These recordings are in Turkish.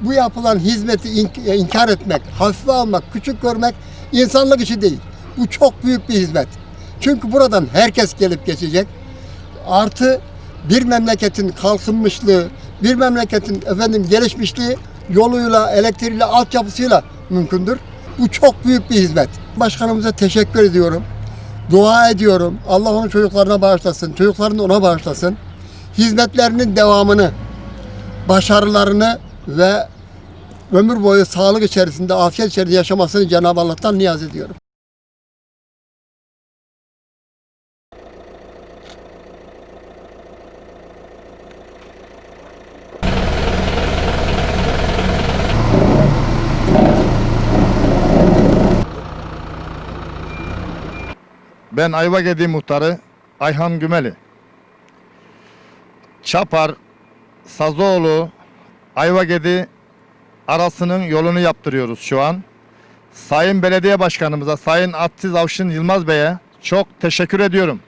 Bu yapılan hizmeti e, inkar etmek, hafife almak, küçük görmek insanlık işi değil. Bu çok büyük bir hizmet. Çünkü buradan herkes gelip geçecek. Artı bir memleketin kalkınmışlığı, bir memleketin efendim gelişmişliği yoluyla, elektriğiyle, altyapısıyla mümkündür. Bu çok büyük bir hizmet. Başkanımıza teşekkür ediyorum. Dua ediyorum. Allah onun çocuklarına bağışlasın. Çocuklarını ona bağışlasın. Hizmetlerinin devamını, başarılarını ve ömür boyu sağlık içerisinde, afiyet içerisinde yaşamasını Cenab-ı Allah'tan niyaz ediyorum. Ben Ayvagedi muhtarı Ayhan Gümeli. Çapar, Sazoğlu, Ayvagedi arasının yolunu yaptırıyoruz şu an. Sayın Belediye Başkanımıza, Sayın Atsiz Avşin Yılmaz Bey'e çok teşekkür ediyorum.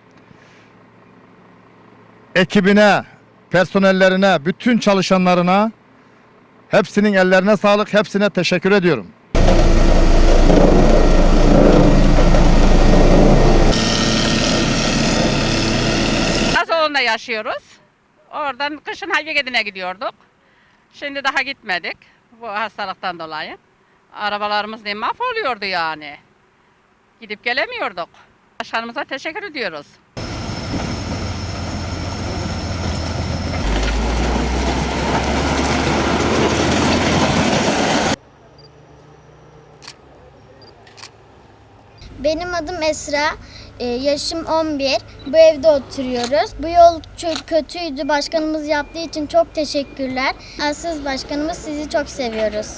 Ekibine, personellerine, bütün çalışanlarına hepsinin ellerine sağlık, hepsine teşekkür ediyorum. Kazoğlu'nda yaşıyoruz. Oradan kışın Hayvegedi'ne gidiyorduk. Şimdi daha gitmedik bu hastalıktan dolayı. Arabalarımız ne mahvoluyordu yani. Gidip gelemiyorduk. Başkanımıza teşekkür ediyoruz. Benim adım Esra. Ee, yaşım 11. Bu evde oturuyoruz. Bu yol çok kötüydü. Başkanımız yaptığı için çok teşekkürler. Aziz başkanımız sizi çok seviyoruz.